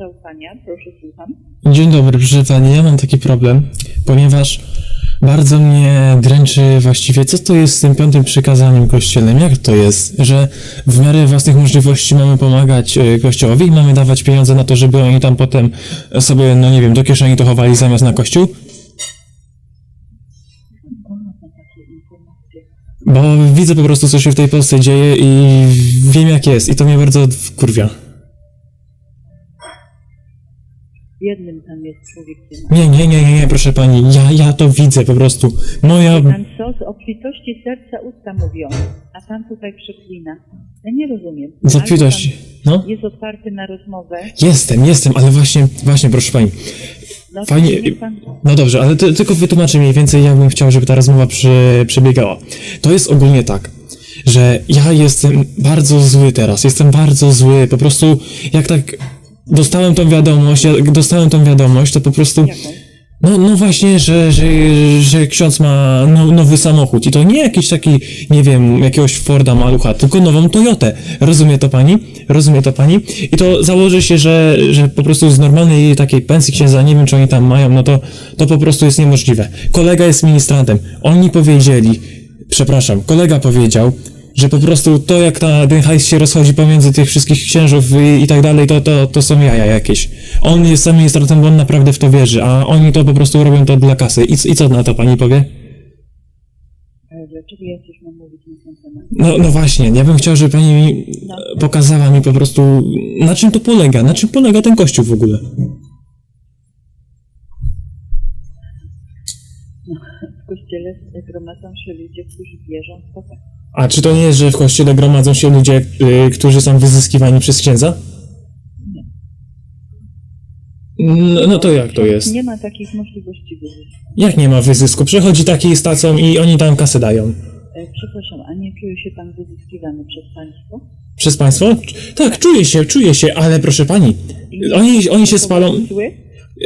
zaufania, proszę słucham. Dzień dobry, proszę pani, ja mam taki problem, ponieważ bardzo mnie dręczy właściwie, co to jest z tym piątym przykazaniem kościelnym, jak to jest, że w miarę własnych możliwości mamy pomagać e, kościołowi i mamy dawać pieniądze na to, żeby oni tam potem sobie, no nie wiem, do kieszeni to chowali zamiast na kościół? Bo widzę po prostu, co się w tej Polsce dzieje i wiem jak jest i to mnie bardzo wkurwia. Jednym tam jest człowiekiem. Nie, nie, nie, nie, nie, proszę pani, ja, ja to widzę po prostu. Moja... Pan co z obfitości serca usta mówią, a pan tutaj przeklina. Ja nie rozumiem. Z Albo obfitości. No, Jest otwarty na rozmowę. jestem, jestem, ale właśnie, właśnie, proszę pani. No to Fajnie. niech pan... No dobrze, ale ty, tylko wytłumaczę mniej więcej, jak bym chciał, żeby ta rozmowa przy, przebiegała. To jest ogólnie tak, że ja jestem bardzo zły teraz, jestem bardzo zły, po prostu jak tak dostałem tą wiadomość, jak dostałem tą wiadomość, to po prostu... No, no właśnie, że, że, że ksiądz ma no, nowy samochód i to nie jakiś taki, nie wiem, jakiegoś Forda malucha, tylko nową Toyotę. Rozumie to pani? Rozumie to pani? I to założy się, że, że po prostu z normalnej takiej pensji księdza, nie wiem czy oni tam mają, no to, to po prostu jest niemożliwe. Kolega jest ministrantem. Oni powiedzieli, przepraszam, kolega powiedział, że po prostu to jak ta, ten hajs się rozchodzi pomiędzy tych wszystkich księżów i, i tak dalej, to, to, to są jaja jakieś. On jest sam ministrantem, bo on naprawdę w to wierzy, a oni to po prostu robią to dla kasy. I, I co na to pani powie? Ale dlaczego ja coś mam mówić na ten temat? No, no właśnie, ja bym chciał, żeby pani mi No. pokazała mi po prostu, na czym to polega, na czym polega ten kościół w ogóle. W kościele gromadzą się ludzie, którzy wierzą w Boga. A czy to nie jest, że w kościele gromadzą się ludzie, y, którzy są wyzyskiwani przez księdza? No, no to jak to jest? Nie ma takich możliwości wyzysku. Jak nie ma wyzysku? Przychodzi taki z tacą i oni tam kasę dają. E, Przepraszam, a nie czuje się pan wyzyskiwany przez państwo? Przez państwo? Tak, czuję się, czuję się, ale proszę pani, oni, oni się spalą, Zły?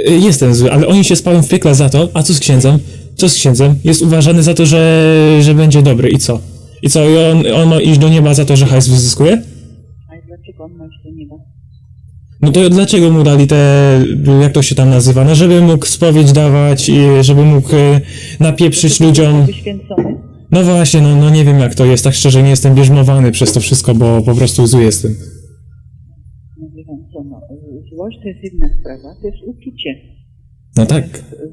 y, jestem zły, ale oni się spalą w piekle za to, a co z księdzem? Co z księdzem? Jest uważany za to, że, że będzie dobry i co? I co, i on, on ma iść do nieba za to, że hajs wyzyskuje? A dlaczego on ma iść do nieba? No to dlaczego mu dali te, jak to się tam nazywa, no żeby mógł spowiedź dawać i żeby mógł y, napieprzyć ludziom. Wyświęcony? No właśnie, no, no nie wiem jak to jest, tak szczerze nie jestem bierzmowany przez to wszystko, bo po prostu zły jestem. No wie pan co, no, złość to jest jedna sprawa, to jest uczucie. No tak.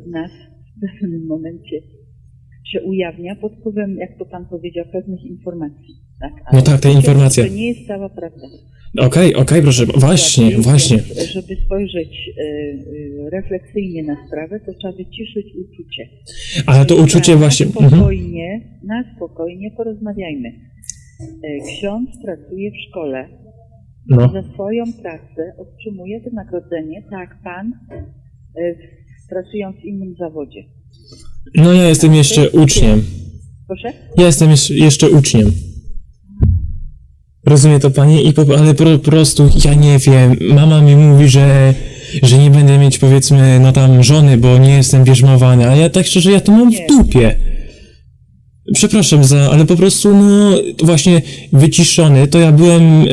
W nas w pewnym momencie się ujawnia pod wpływem, jak to pan powiedział, pewnych informacji. Tak? No tak, te informacje. To nie jest cała prawda. Okej, okej, proszę, właśnie, właśnie. Żeby spojrzeć e, e, refleksyjnie na sprawę, to trzeba wyciszyć uczucie. Ale to uczucie Na właśnie... Mhm. Spokojnie, na spokojnie porozmawiajmy. E, Ksiądz pracuje w szkole. No. Za swoją pracę otrzymuje wynagrodzenie, tak jak pan, pracując w innym zawodzie. No ja jestem jeszcze uczniem. Proszę? Ja jestem jeszcze, jeszcze uczniem. Rozumie to pani? I po, ale po, prostu ja nie wiem. Mama mi mówi, że, że nie będę mieć powiedzmy, no tam żony, bo nie jestem bierzmowany, a ja tak szczerze, ja to mam w dupie. Przepraszam za, ale po prostu, no, właśnie wyciszony, to ja byłem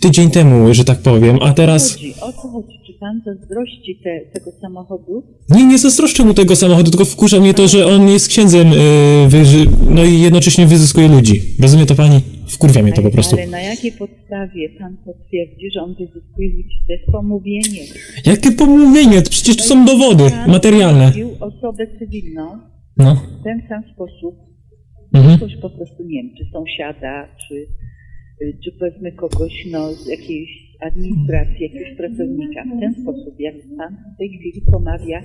tydzień temu, że tak powiem, a teraz... Chodzi, o co chodzi? Czy pan zazdrości te, tego samochodu? Nie, nie zazdroszczę mu tego samochodu, tylko wkurza mnie to, że on jest księdzem, yy, wyży, no i jednocześnie wyzyskuje ludzi. Rozumie to pani? Wkurwia mnie to po prostu. Ale na jakiej podstawie pan potwierdzi, że on wyzyskuje ludzi? To jest pomówienie. Jakie pomówienie? To Przecież to są dowody Pan materialne. osobę cywilną No. w ten sam sposób, Mhm. kogoś po prostu, nie wiem, czy sąsiada, czy, y, czy powiedzmy kogoś no, z jakiejś administracji, jakiegoś pracownika. W ten sposób, jak pan w tej chwili pomawia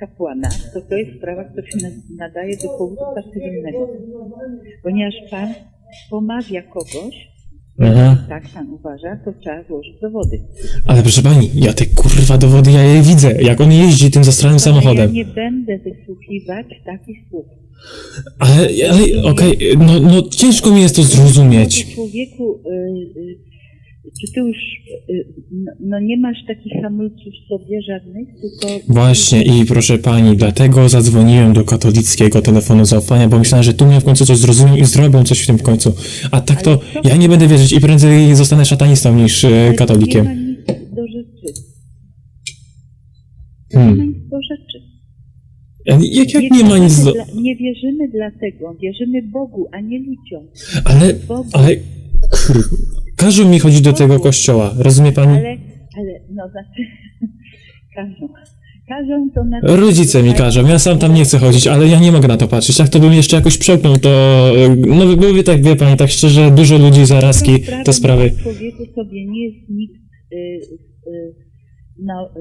kapłana, to to jest sprawa, która się na- nadaje do cywilnego. Ponieważ pan pomawia kogoś, Aha. tak pan uważa, to trzeba złożyć dowody. Ale proszę pani, ja te kurwa dowody, ja je widzę, jak on jeździ tym zastranym Ale ja samochodem. nie będę wysłuchiwać takich słów. Ale, ale okej, no, no ciężko mi jest to zrozumieć. Człowieku, y, y, czy ty już y, no, no nie masz takich hamulców w sobie żadnych, tylko... Właśnie i proszę pani, dlatego zadzwoniłem do katolickiego telefonu zaufania, bo myślałem, że tu mnie w końcu coś zrozumią i zrobią coś w tym końcu. A tak to ja nie będę wierzyć i prędzej zostanę szatanistą niż e, Ale to katolikiem. Nie ma nic do rzeczy. To Hmm. nie ma nic do rzeczy. Jak, jak nie ma nic do... Dla, nie wierzymy dlatego, wierzymy Bogu, a nie ludziom. Ale, Bogu. ale... Każą mi chodzić do tego kościoła, rozumie pani? Ale, ale, no znaczy, każą. Każą to na Rodzice mi każą, ja sam tam nie chcę chodzić, ale ja nie mogę na to patrzeć. Jak to bym jeszcze jakoś przełknął, to... No byłoby tak, wie pani, tak szczerze, dużo ludzi zarazki, te sprawy. Człowieku sobie nie jest nikt, y, y, no, y,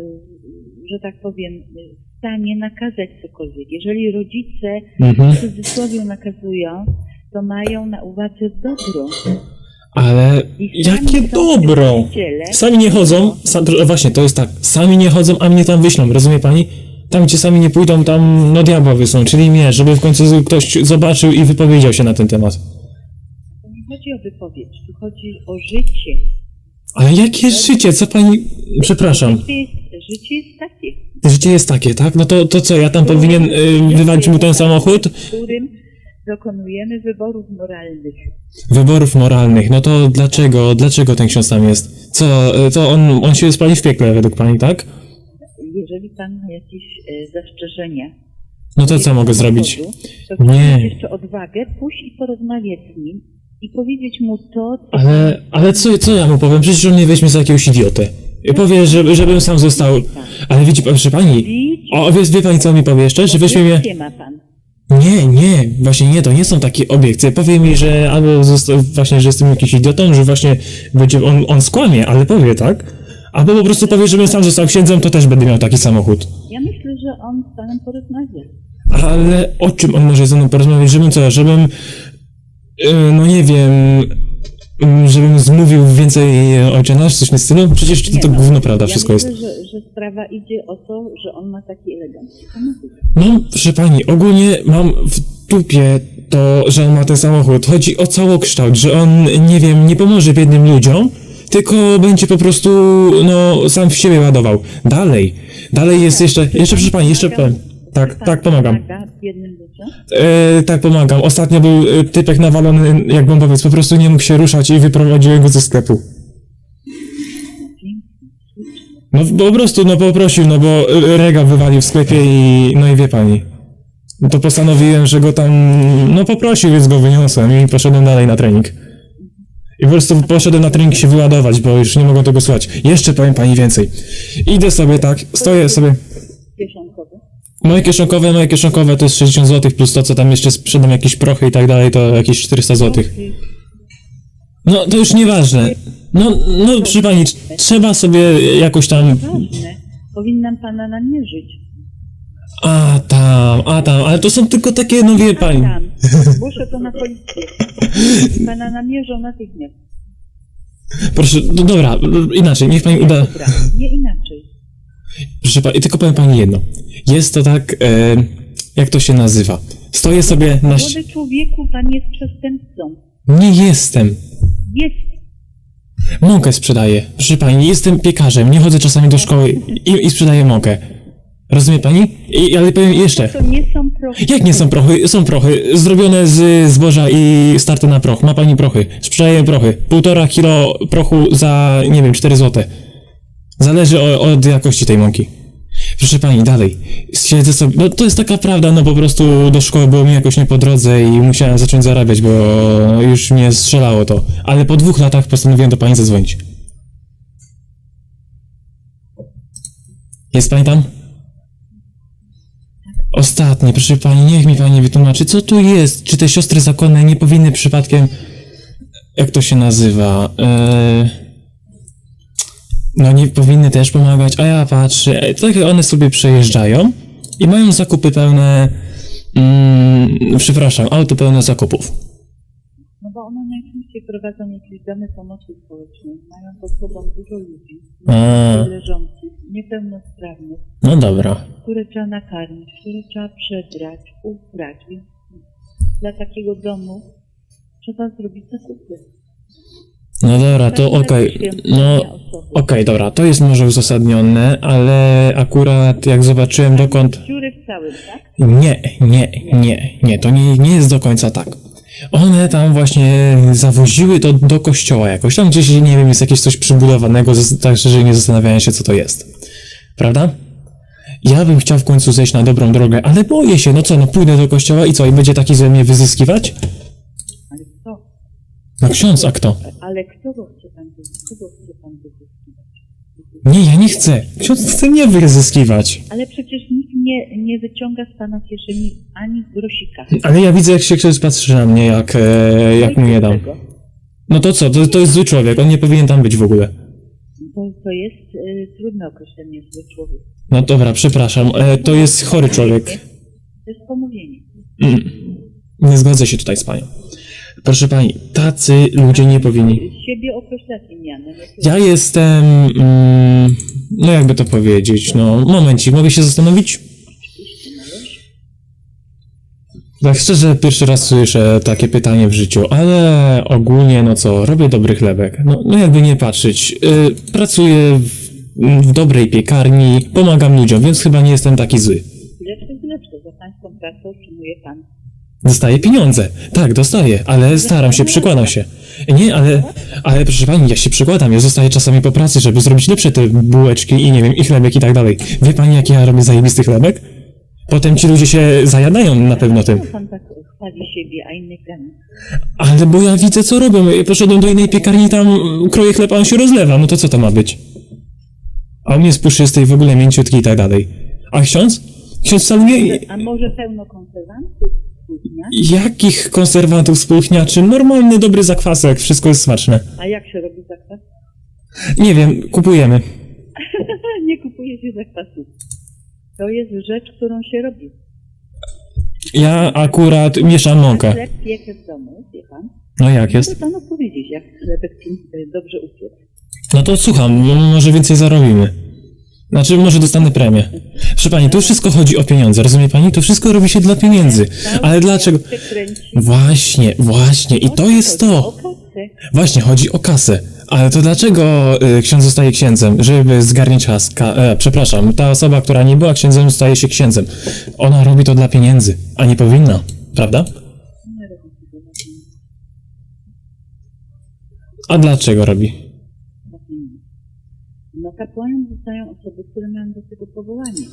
że tak powiem, y, w stanie nakazać cokolwiek. Jeżeli rodzice Mhm. w cudzysłowie nakazują, to mają na uwadze dobro. Ale I sami jakie są dobro! przedstawiciele- Sami nie chodzą, sam, właśnie, to jest tak, sami nie chodzą, a mnie tam wyślą, rozumie pani? Tam, gdzie sami nie pójdą, tam no diabła wysłą, czyli mnie, żeby w końcu ktoś zobaczył i wypowiedział się na ten temat. To nie chodzi o wypowiedź, tu chodzi o życie. Ale jakie życie, co pani... Przepraszam, Życie jest, życie jest takie. życie jest takie, tak? No to, to co, ja tam powinien y, wywalić mu ten samochód? W którym dokonujemy wyborów moralnych. Wyborów moralnych, no to dlaczego, dlaczego ten ksiądz tam jest? Co, to on, on się spali w piekle według pani, tak? Jeżeli pan ma jakieś e, zastrzeżenia, No to co mogę zrobić? To Nie. jeszcze odwagę pójść i porozmawiać z nim i powiedzieć mu to, co Ale, ale co, co ja mu powiem? Przecież on mnie weźmie za jakiegoś idiotę. I powie, że, żebym sam został... Ale widzi, proszę pani... O, wie, wie pani co mi powie jeszcze? Że weźmie mnie... ma pan. Nie, nie, właśnie nie, to nie są takie obiekcje. Powie mi, że albo właśnie, że jestem jakiś idiotą, że właśnie będzie, on, on skłamie, ale powie, tak? Albo po prostu powie, żebym sam został księdzem, to też będę miał taki samochód. Ja myślę, że on z panem porozmawia. Ale o czym on może ze mną porozmawiać? Żebym co, żebym, yy, no nie wiem, żebym zmówił więcej Ojcze Nasz, coś w tym stylu? Przecież to, Nie, to no, gówno prawda ja wszystko myślę, jest. Że, że sprawa idzie o to, że on ma taki elegancki samochód. No, proszę pani, ogólnie mam w dupie to, że on ma ten samochód. Chodzi o całokształt, że on, nie wiem, nie pomoże biednym ludziom, tylko będzie po prostu, no, sam w siebie ładował. Dalej, dalej jest jeszcze, jeszcze proszę pani, jeszcze. Tak, Pan tak, pomagam. Pomaga biednym ludziom. E, tak, pomagam. Ostatnio był e, typek nawalony jak bombowiec, po prostu nie mógł się ruszać i wyprowadziłem go ze sklepu. No po prostu, no poprosił, no bo e, rega wywalił w sklepie i, no i wie pani. To postanowiłem, że go tam, no poprosił, więc go wyniosłem i poszedłem dalej na trening. I po prostu poszedłem na trening się wyładować, bo już nie mogłem tego słuchać. Jeszcze powiem pani więcej. Idę sobie tak, stoję sobie. Moje kieszonkowe, moje kieszonkowe to jest 60 zł, plus to, co tam jeszcze sprzedam, jakieś prochy i tak dalej, to jakieś 400 zł. No, to już nieważne. No, no, przy pani, tr- trzeba sobie jakoś tam... Ważne. Powinnam pana namierzyć. A tam, a tam, ale to są tylko takie, no wie pani. Tam. Muszę to na policję. Pana namierzą natychmiast. Proszę, no dobra, inaczej, niech pani uda... Dobra, nie inaczej. Proszę pani, tylko powiem pani jedno. Jest to tak, e, jak to się nazywa? Stoję sobie na... ści- Młody człowieku, pan jest przestępcą. Nie jestem. Jest. Mąkę sprzedaję. Proszę pani, jestem piekarzem, nie chodzę czasami do szkoły i, i sprzedaję mąkę. Rozumie pani? I, ale powiem jeszcze. To nie są prochy. Jak nie są prochy? Są prochy. Zrobione z zboża i starty na proch. Ma pani prochy. Sprzedaję prochy. Półtora kilo prochu za, nie wiem, 4 zł. Zależy o, od jakości tej mąki. Proszę pani, dalej. Siedzę sobie. No to jest taka prawda, no po prostu do szkoły było mi jakoś nie po drodze i musiałem zacząć zarabiać, bo już mnie strzelało to. Ale po dwóch latach postanowiłem do pani zadzwonić. Jest pani tam? Ostatnie, proszę pani, niech mi pani wytłumaczy, co tu jest? Czy te siostry zakonne nie powinny przypadkiem. Jak to się nazywa? Eee... No nie powinny też pomagać, a ja patrzę, e, tak one sobie przejeżdżają i mają zakupy pełne. Mm, przepraszam, auto pełne zakupów. No bo one najczęściej prowadzą jakieś domy pomocy społecznej. Mają pod sobą dużo ludzi. A. Leżących, niepełnosprawnych, No dobra. które trzeba nakarmić, które trzeba przebrać, ubrać. Więc dla takiego domu trzeba zrobić zakupy. No dobra, to okej. No, okej, dobra, to jest może uzasadnione, ale akurat jak zobaczyłem dokąd. Dziury w całym, tak? Nie, nie, nie, nie, to nie, nie jest do końca tak. One tam właśnie zawoziły to do kościoła jakoś. Tam gdzieś, nie wiem, jest jakieś coś przybudowanego, zas- tak szczerze nie zastanawiałem się, co to jest. Prawda? Ja bym chciał w końcu zejść na dobrą drogę, ale boję się, no co, no pójdę do kościoła i co, i będzie taki ze mnie wyzyskiwać? No ksiądz, a kto? Ale kto go chce pan? Kogo chce pan wyzyskiwać? Nie, ja nie chcę. Ksiądz chce mnie wyzyskiwać. Ale przecież nikt nie, nie wyciąga z pana kieszeni ani grosika. Ale ja widzę, jak się ksiądz patrzy na mnie, jak, e, jak mu nie dam. No to co, to, to jest zły człowiek, on nie powinien tam być w ogóle. To, to jest y, trudne określenie zły człowiek. No dobra, przepraszam, e, to jest chory człowiek. To jest pomówienie. Mm, nie zgodzę się tutaj z panią. Proszę pani, tacy ludzie nie powinni. Siebie to Ja jestem, mm, no jakby to powiedzieć, no momencik, mogę się zastanowić? Tak szczerze, pierwszy raz słyszę takie pytanie w życiu, ale ogólnie, no co, robię dobry chlebek. No, no jakby nie patrzeć, y, pracuję w, w dobrej piekarni, pomagam ludziom, więc chyba nie jestem taki zły. Lepsze, lepsze. Za pańską pracę otrzymuje pan. Dostaję pieniądze. Tak, dostaję, ale staram się, przykładam się. Nie, ale, ale proszę pani, ja się przykładam, ja zostaję czasami po pracy, żeby zrobić lepsze te bułeczki i nie wiem, i chlebek i tak dalej. Wie pani, jak ja robię zajebisty chlebek? Potem ci ludzie się zajadają na pewno tym. Pan tak chwali siebie, a innych ten? Ale bo ja widzę, co robią. Ja poszedłem do innej piekarni, tam mm, kroję chleb, a on się rozlewa. No to co to ma być? A on jest puszysty i w ogóle mięciutki i tak dalej. A ksiądz? Ksiądz wcale nie... A może pełno konserwantów? Jakich konserwantów spółchniaczy? Normalny, dobry zakwasek, wszystko jest smaczne. A jak się robi zakwas? Nie wiem, kupujemy. Nie kupuje się zakwasów. To jest rzecz, którą się robi. Ja akurat mieszam mąkę. Chleb piekę w domu, wie pan? No jak Chcę jest? panu powiedzieć, jak chlebek y, dobrze upiec. No to słucham, m- może więcej zarobimy. Znaczy, może dostanę premię. Proszę pani, tu wszystko chodzi o pieniądze, rozumie pani? To wszystko robi się dla pieniędzy. Ale dlaczego? Właśnie, właśnie, i to jest to. Właśnie, chodzi o kasę. Ale to dlaczego y, ksiądz zostaje księdzem? Żeby zgarniać has? Ka- e, przepraszam, ta osoba, która nie była księdzem, staje się księdzem. Ona robi to dla pieniędzy, a nie powinna, prawda? A dlaczego robi? Kapłanem zostają osoby, które mają do tego powołanie.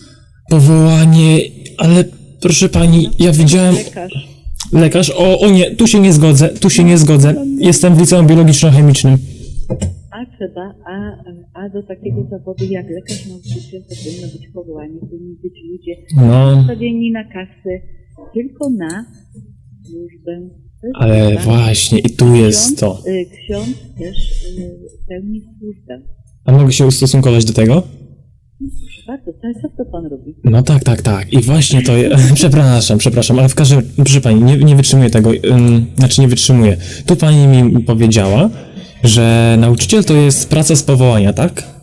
Powołanie, ale proszę pani, ja widziałem Lekarz. lekarz. O, o nie, tu się nie zgodzę, tu się nie zgodzę. Jestem w liceum biologiczno-chemicznym. A trzeba, a, a do takiego zawodu jak lekarz nauczyciel to powinno być powołanie, powinni być ludzie No, nastawieni na kasę, tylko na służbę. Ale prawda. właśnie, i tu jest to. y, Ksiądz też y, pełni służbę. A mogę się ustosunkować do tego? Proszę bardzo, cały czas to pan robi. No tak, tak, tak. I właśnie to. Je... Przepraszam, przepraszam, ale w każdym proszę pani, nie, nie wytrzymuję tego. Ym, znaczy nie wytrzymuję. Tu pani mi powiedziała, że nauczyciel to jest praca z powołania, tak?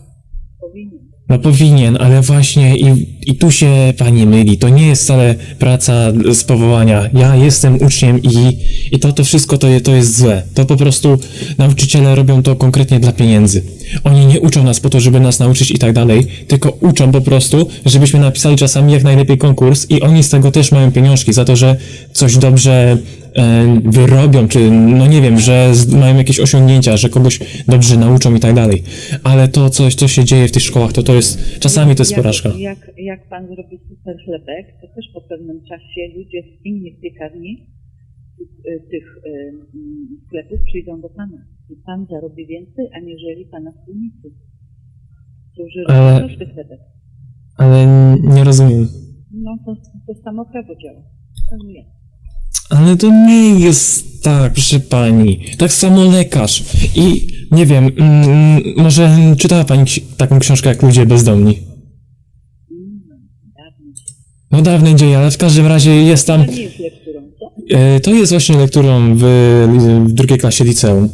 No powinien, ale właśnie i, i tu się pani myli. To nie jest wcale praca z powołania. Ja jestem uczniem i, i to, to wszystko to, je- to jest złe. To po prostu nauczyciele robią to konkretnie dla pieniędzy. Oni nie uczą nas po to, żeby nas nauczyć i tak dalej, tylko uczą po prostu, żebyśmy napisali czasami jak najlepiej konkurs i oni z tego też mają pieniążki za to, że coś dobrze wyrobią, czy no nie wiem, że mają jakieś osiągnięcia, że kogoś dobrze nauczą i tak dalej. Ale to coś, co się dzieje w tych szkołach, to to jest, czasami to jest jak, porażka. Jak, jak pan zrobi super chlebek, to też po pewnym czasie ludzie z innych piekarni y, tych y, mm, sklepów przyjdą do pana. I pan zarobi więcej, aniżeli pana wspólnicy, którzy Ale- robią troszkę chlebek. Ale nie rozumiem. No to, to samo prawo działa. Rozumiem. Ale to nie jest tak, proszę pani. Tak samo lekarz. I nie wiem, mm, może czytała pani ksi- taką książkę jak Ludzie Bezdomni? Mm, dawno. No dawne dzieje, ale w każdym razie jest tam. To nie jest lekturą, co? E, to jest właśnie lekturą w, w drugiej klasie liceum.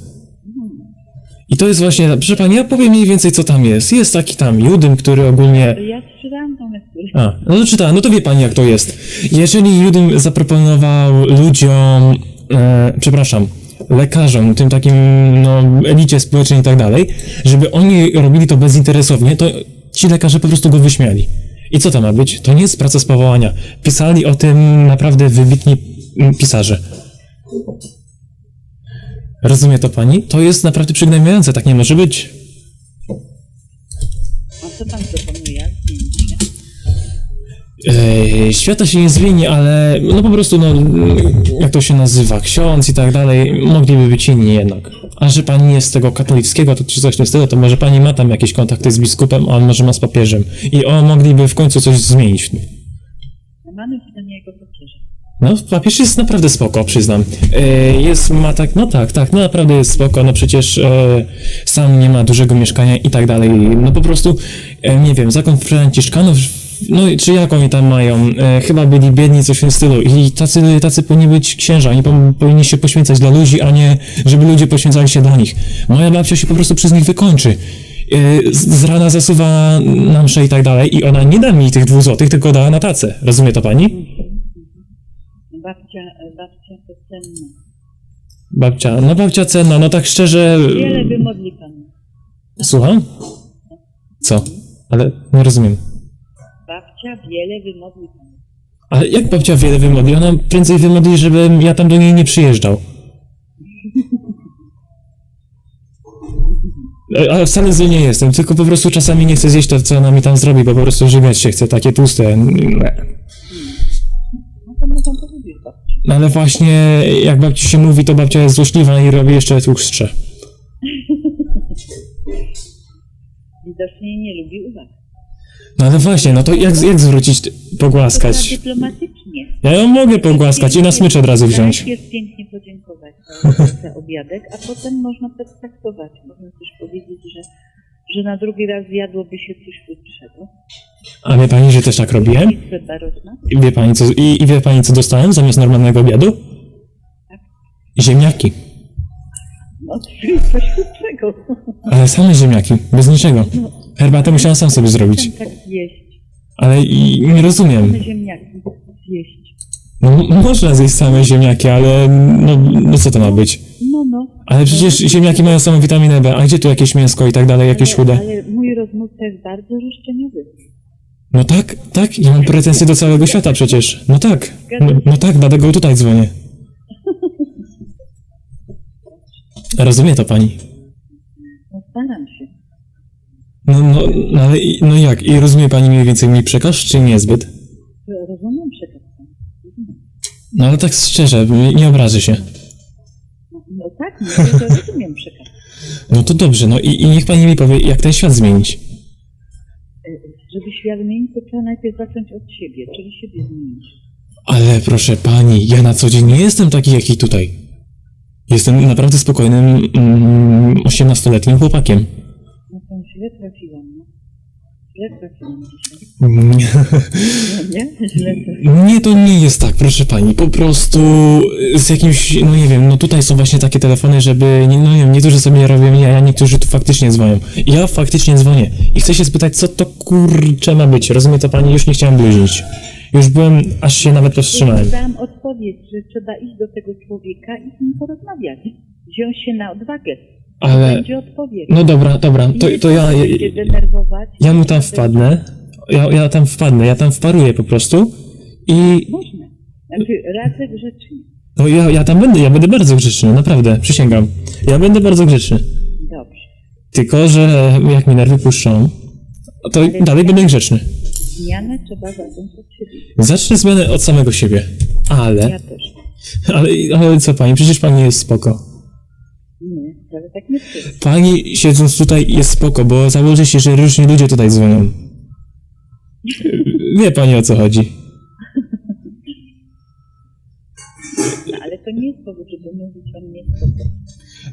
I to jest właśnie, proszę pani, ja powiem mniej więcej co tam jest. Jest taki tam Judym, który ogólnie. Ja czytałam tą lekturę. A, no to czytałem, no to wie pani jak to jest. Jeżeli Judym zaproponował ludziom, e, przepraszam, lekarzom, tym takim, no, elicie społecznej i tak dalej, żeby oni robili to bezinteresownie, to ci lekarze po prostu go wyśmiali. I co to ma być? To nie jest praca z powołania. Pisali o tym naprawdę wybitni mm, pisarze. Rozumie to pani? To jest naprawdę przygnębiające, tak nie może być. A co pan proponuje? jak zmienić się? E, świata się nie zmieni, ale no po prostu, no, jak to się nazywa, ksiądz i tak dalej, mogliby być inni jednak. A że pani jest tego katolickiego, to czy coś w tym stylu, to może pani ma tam jakieś kontakty z biskupem, a może ma z papieżem. I o, mogliby w końcu coś zmienić. Mamy pytanie jego papieża. No, papież jest naprawdę spoko, przyznam. E, jest, ma tak, no tak, tak, no naprawdę jest spoko, no przecież e, sam nie ma dużego mieszkania i tak dalej. No po prostu, e, nie wiem, zakon Franciszkanów, no i czy jak oni tam mają? E, chyba byli biedni, coś w tym stylu. I tacy, tacy powinni być księża, oni po, powinni się poświęcać dla ludzi, a nie żeby ludzie poświęcali się dla nich. Moja babcia się po prostu przez nich wykończy. E, z, z rana zasuwa na mszę i tak dalej i ona nie da mi tych dwóch złotych, tylko da na tacę. Rozumie to pani? Babcia, babcia to cenna. Babcia, no babcia cenna, no tak szczerze... Wiele wymodli pan. Słucham? Co? Ale nie rozumiem. Babcia wiele wymodli pan. Ale jak babcia wiele wymodli? Ona prędzej wymodli, żebym ja tam do niej nie przyjeżdżał. Ale wcale zły nie jestem, tylko po prostu czasami nie chcę zjeść to, co ona mi tam zrobi, bo po prostu żywiać się chce, takie tłuste. No ale właśnie, jak babci się mówi, to babcia jest złośliwa i robi jeszcze tłustsze. Widocznie nie lubi uwag. No ale właśnie, no to jak, jak zwrócić, pogłaskać? trzeba dyplomatycznie. Ja ją mogę pogłaskać i na smycz od razu wziąć. Najpierw pięknie podziękować za, za obiadek, a potem można potraktować. Można też powiedzieć, że, że na drugi raz zjadłoby się coś lepszego. A wie pani, że też tak robiłem? I wie pani co, i, i wie pani co dostałem zamiast normalnego obiadu? Ziemniaki. No, coś lepszego. Ale same ziemniaki, bez niczego. Herbatę musiałem sam sobie zrobić. Tak zjeść. Ale i, nie rozumiem. Same ziemniaki zjeść. No, można zjeść same ziemniaki, ale no, no co to ma być? Ale przecież ziemniaki mają samą witaminę B, a gdzie tu jakieś mięsko i tak dalej, jakieś chude? ale mój rozmówca jest bardzo roszczeniowy. No tak, tak, ja mam pretensje do całego świata przecież. No tak, no, no tak, dlatego tutaj dzwonię. Rozumie to pani? No, staram się. No, no, no ale i- no jak? I rozumie pani mniej więcej mój przekaz, czy niezbyt? Rozumiem przekaz. No ale tak szczerze, nie, nie obraży się. No, że rozumiem przekaz. No to dobrze, no i, i niech pani mi powie, jak ten świat zmienić. Żeby świat zmienić, to trzeba najpierw zacząć od siebie, czyli siebie zmienić. Ale proszę pani, ja na co dzień nie jestem taki jak i tutaj. Jestem naprawdę spokojnym mm, 18-letnim chłopakiem. No to źle trafiłam, no. Nie? Trafiłam. Nie, to nie jest tak, proszę pani. Po prostu z jakimś, no nie wiem, no tutaj są właśnie takie telefony, żeby, nie- no nie wiem, niektórzy sobie robią jaja, niektórzy tu faktycznie dzwonią. Ja faktycznie dzwonię i chcę się spytać, co to kurcze ma być. Rozumie to pani? Już nie chciałem bluźnić. Już byłem, aż się nawet powstrzymałem. Dałam odpowiedź, że trzeba iść do tego człowieka i z nim porozmawiać. Wziąć się na odwagę. Ale, Będzie odpowiedź. no dobra, dobra, to, to ja, ja, się denerwować. ja mu tam wpadnę. Ja, ja tam wpadnę, ja tam wparuję po prostu i Można. Znaczy, radzę grzecznie. no ja, ja tam będę, ja będę bardzo grzeczny, naprawdę, przysięgam. Ja będę bardzo grzeczny. Dobrze. Tylko, że jak mi nerwy puszczą, to dalej będę grzeczny. Zmianę trzeba zacząć od siebie. Zacznę zmianę od samego siebie. Ale, Ja też. ale, ale co pani, przecież pani jest spoko. Ale tak nie chcę. Pani siedząc tutaj jest spoko, bo założy się, że różni ludzie tutaj dzwonią. Wie pani o co chodzi. No, ale to nie jest powód, żeby mówić o mnie spoko.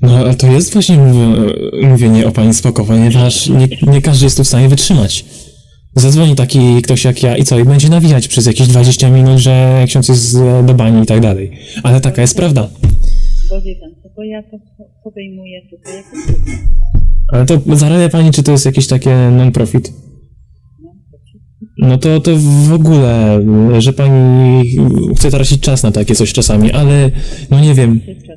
No, ale to jest właśnie mówienie o pani spoko, ponieważ nie, nie każdy jest tu w stanie wytrzymać. Zadzwoni taki ktoś jak ja i co, i będzie nawijać przez jakieś 20 minut, że ksiądz jest e, do bani i tak dalej. Ale taka jest prawda. Bo wie pan co, bo ja to po- podejmuję tutaj jako. Ale to zarabia pani, czy to jest jakieś takie non-profit? No, No to, to w ogóle, że pani chce tracić czas na takie coś czasami, ale no nie wiem, nie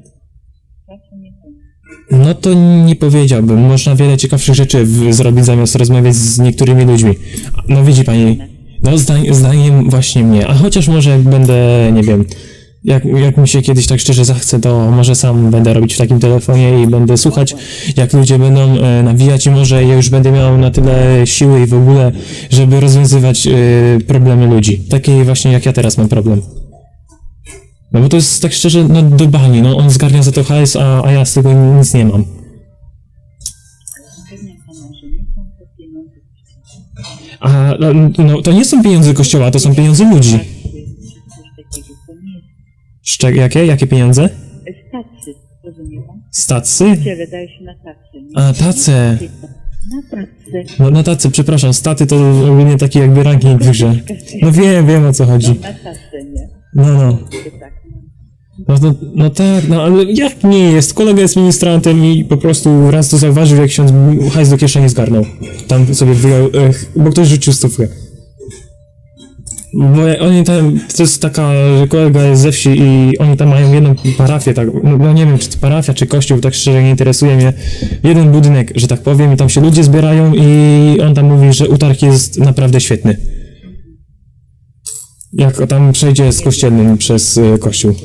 no to nie powiedziałbym. Można wiele ciekawszych rzeczy w, zrobić zamiast rozmawiać z niektórymi ludźmi. No widzi pani, no zdań, zdaniem właśnie mnie, a chociaż może jak będę, nie wiem, Jak, jak mi się kiedyś tak szczerze zachce, to może sam będę robić w takim telefonie i będę słuchać, jak ludzie będą e, nawijać i może ja już będę miał na tyle siły i w ogóle, żeby rozwiązywać e, problemy ludzi. Takie właśnie jak ja teraz mam problem. No bo to jest tak szczerze, no do bani, no on zgarnia za to hajs, a, a ja z tego nic nie mam. A no, no to nie są pieniądze kościoła, to są pieniądze ludzi. Szczeg jakie? Jakie pieniądze? e, stacy, rozumie pan? Stacy? Wydaje się na tacy. nie? A, tace. Na tacy. No na tacy, przepraszam, staty to ogólnie taki jakby ranking w grze. No wiem, wiem o co chodzi. Na tacy, nie? No, no. Tak. no. No, no, no tak, no ale jak nie jest? Kolega jest ministrantem i po prostu raz to zauważył, jak ksiądz hajs do kieszeni zgarnął. Tam sobie wyjął, ech, bo ktoś rzucił stówkę. Bo oni tam, to jest taka, że kolega jest ze wsi i oni tam mają jedną parafię, tak, no, no nie wiem, czy to parafia, czy kościół, tak szczerze nie interesuje mnie. Jeden budynek, że tak powiem, i tam się ludzie zbierają i on tam mówi, że utarg jest naprawdę świetny. Jak tam przejdzie z kościelnym przez y, kościół.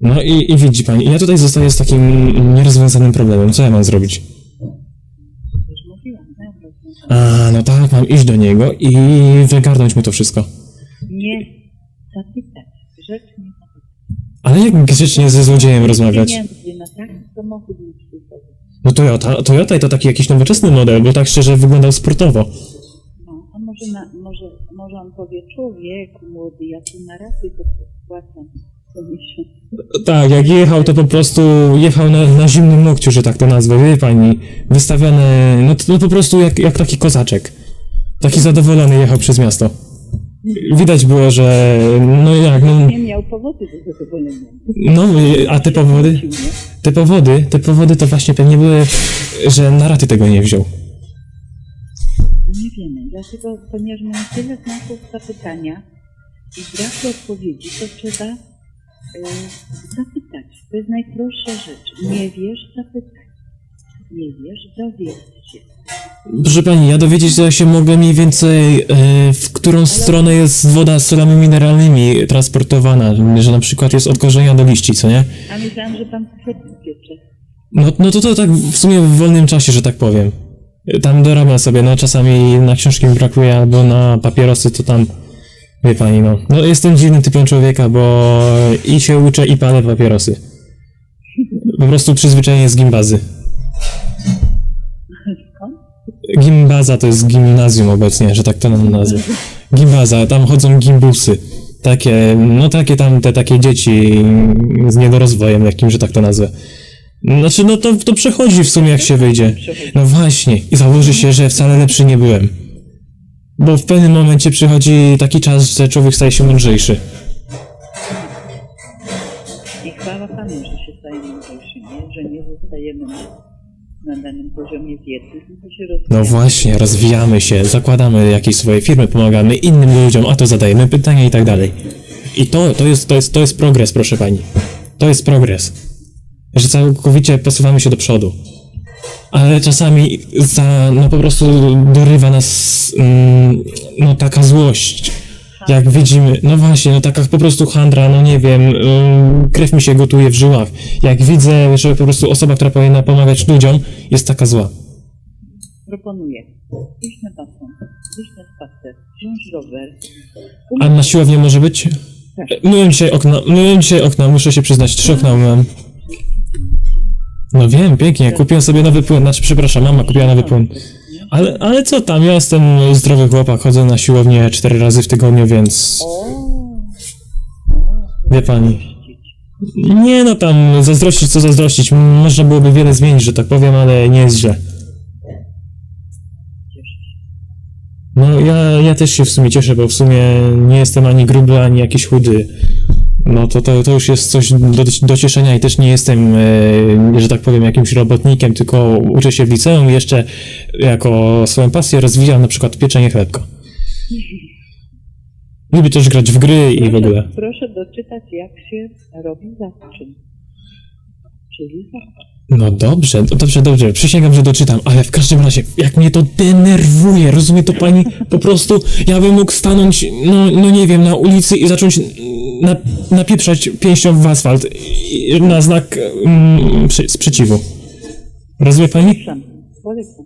No i, i widzi pani, ja tutaj zostaję z takim nierozwiązanym problemem. Co ja mam zrobić? A, no tak, mam iść do niego i wygarnąć mu to wszystko. Nie zapytać. Grzecznie zapytać. Ale jak grzecznie ze złodziejem rozmawiać? Pieniędzy na taki samochód luksusowy. No Toyota, Toyota to taki jakiś nowoczesny model, bo tak szczerze wyglądał sportowo. No, a może, na, może, może on powie, człowieku młody, ja tu na raty to spłacam co miesiąc. Tak, jak jechał, to po prostu jechał na, na zimnym nokciu, że tak to nazwę, wie pani. Wystawione, no, no po prostu jak, jak taki kozaczek. Taki zadowolony jechał przez miasto. Widać było, że no jak, no, Nie miał powody do zadowolenia. no a te powody? Te powody, te powody to właśnie pewnie były, że na raty tego nie wziął. No nie wiemy, dlatego, ponieważ mamy tyle znaków zapytania i braku odpowiedzi, to trzeba zapytać. To jest najprostsza rzecz. Nie wiesz, zapytaj. Nie wiesz, dowiedz się. Proszę pani, ja dowiedzieć to się mogę mniej więcej, e, w którą stronę jest woda z solami mineralnymi transportowana, że na przykład jest od korzenia do liści, co nie? A myślałam, że pan piecze. No, no to to tak w sumie w wolnym czasie, że tak powiem. Tam dorabiam sobie, no czasami na książki mi brakuje, albo na papierosy, to tam, wie pani, no. No jestem dziwnym typem człowieka, bo i się uczę, i palę papierosy. Po prostu przyzwyczajenie z gimbazy. Gimbaza to jest gimnazjum obecnie, że tak to nam nazwę. Gimbaza, tam chodzą gimbusy. Takie, no takie tam, te takie dzieci z niedorozwojem jakim, że tak to nazwę. Znaczy, no to, to przechodzi w sumie jak się wyjdzie. No właśnie, i założy się, że wcale lepszy nie byłem. Bo w pewnym momencie przychodzi taki czas, że człowiek staje się mądrzejszy. I chwała Panu, że się staje mądrzejszy, nie? Że nie zostajemy na, na danym poziomie wiedzy, tylko się rozwijamy. No właśnie, rozwijamy się, zakładamy jakieś swoje firmy, pomagamy innym ludziom, a to zadajemy pytania i tak dalej. I to, to, jest, to, jest, to jest progres, proszę pani. To jest progres. Że całkowicie posuwamy się do przodu. Ale czasami za, no po prostu dorywa nas mm, no taka złość. Jak widzimy, no właśnie, no taka po prostu handra, no nie wiem, ym, krew mi się gotuje w żyłach. Jak widzę, że po prostu osoba, która powinna pomagać ludziom, jest taka zła. Proponuję iść na basen, iść na spacer, wziąć rower. A na siłownię może być? Myłem dzisiaj okna, myłem dzisiaj okna, muszę się przyznać, trzy okna myłem. No wiem, pięknie, kupiłem sobie nowy płyn, znaczy przepraszam, mama kupiła nowy płyn. Ale, ale co tam, ja jestem zdrowy chłopak, chodzę na siłownię cztery razy w tygodniu, więc wie pani. Nie no tam, zazdrościć co zazdrościć, można byłoby wiele zmienić, że tak powiem, ale nie jest źle. No ja, ja też się w sumie cieszę, bo w sumie nie jestem ani gruby, ani jakiś chudy. No to, to, to już jest coś do, do cieszenia i też nie jestem, e, że tak powiem, jakimś robotnikiem, tylko uczę się w liceum i jeszcze jako swoją pasję rozwijam na przykład pieczenie chlebka. Lubię też grać w gry i w ogóle. Proszę doczytać, jak się robi zaczyn. Czyli zakład. No dobrze, no dobrze, dobrze, przysięgam, że doczytam, ale w każdym razie, jak mnie to denerwuje, rozumie to pani? Po prostu ja bym mógł stanąć, no, no nie wiem, na ulicy i zacząć na, napieprzać pięścią w asfalt i- na znak mm, przy- sprzeciwu. Rozumie pani? Polecam.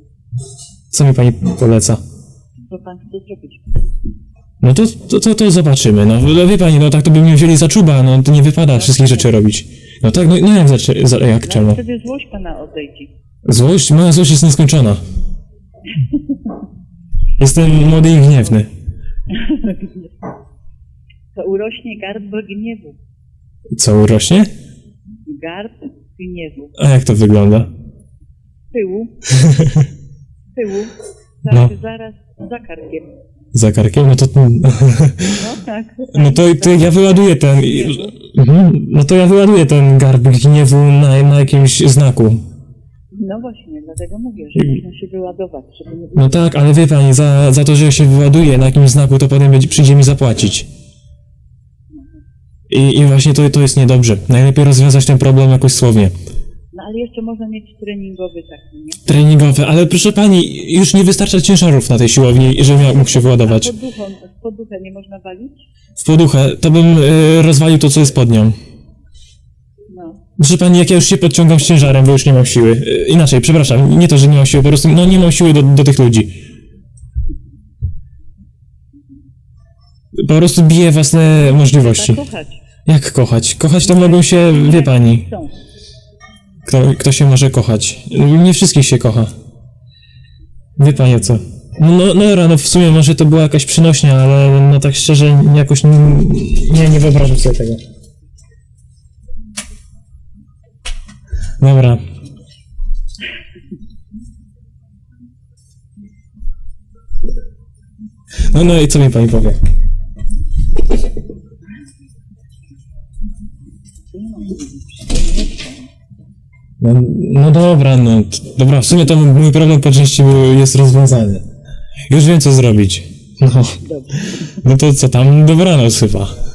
Co mi pani poleca? Co pan chce zrobić? No to, to, to, to zobaczymy. No no wie pani, no tak to by mnie wzięli za czuba, no to nie wypada wszystkich rzeczy robić. No tak, no, no jak, zaczę, za, jak czemu? wtedy złość pana odejdzie. Złość, moja złość jest nieskończona. Jestem młody i gniewny. To urośnie garb gniewu. Co urośnie? Garb gniewu. A jak to wygląda? Z tyłu. Z tyłu. No. Zaraz za karkiem. Za karkiem? No to... No tak. No to, to ja wyładuję ten... Mhm, No to ja wyładuję ten garb gniewu na, na jakimś znaku. No właśnie, dlatego mówię, że można się wyładować, żeby nie No tak, ale wie pani, za, za to, że się wyładuje na jakimś znaku, to potem będzie, przyjdzie mi zapłacić. I, I właśnie to, to jest niedobrze. Najlepiej rozwiązać ten problem jakoś słownie. No ale jeszcze można mieć treningowy taki, nie? Treningowe, ale proszę pani, już nie wystarcza ciężarów na tej siłowni, żebym ja mógł się wyładować. Pod duchą, pod duchę nie można walić? W poduchę, to bym y, rozwalił to, co jest pod nią. No. Proszę pani, jak ja już się podciągam z ciężarem, bo już nie mam siły. Y, inaczej, przepraszam, nie to, że nie mam siły, po prostu, no nie mam siły do, do tych ludzi. Po prostu biję własne możliwości. Tak kochać. Jak kochać? Kochać to mogą się, wie pani, kto, kto się może kochać. Nie wszystkich się kocha. Wie pani o co? No, no, no dobra, no w sumie może to była jakaś przynośnia, ale no tak szczerze jakoś nie, nie, nie wyobrażam sobie tego. Dobra. No, no i co mi pani powie? No, no dobra, no dobra, w sumie to mój problem po części jest rozwiązany. Już wiem co zrobić. No, no to co tam, dobranoc chyba.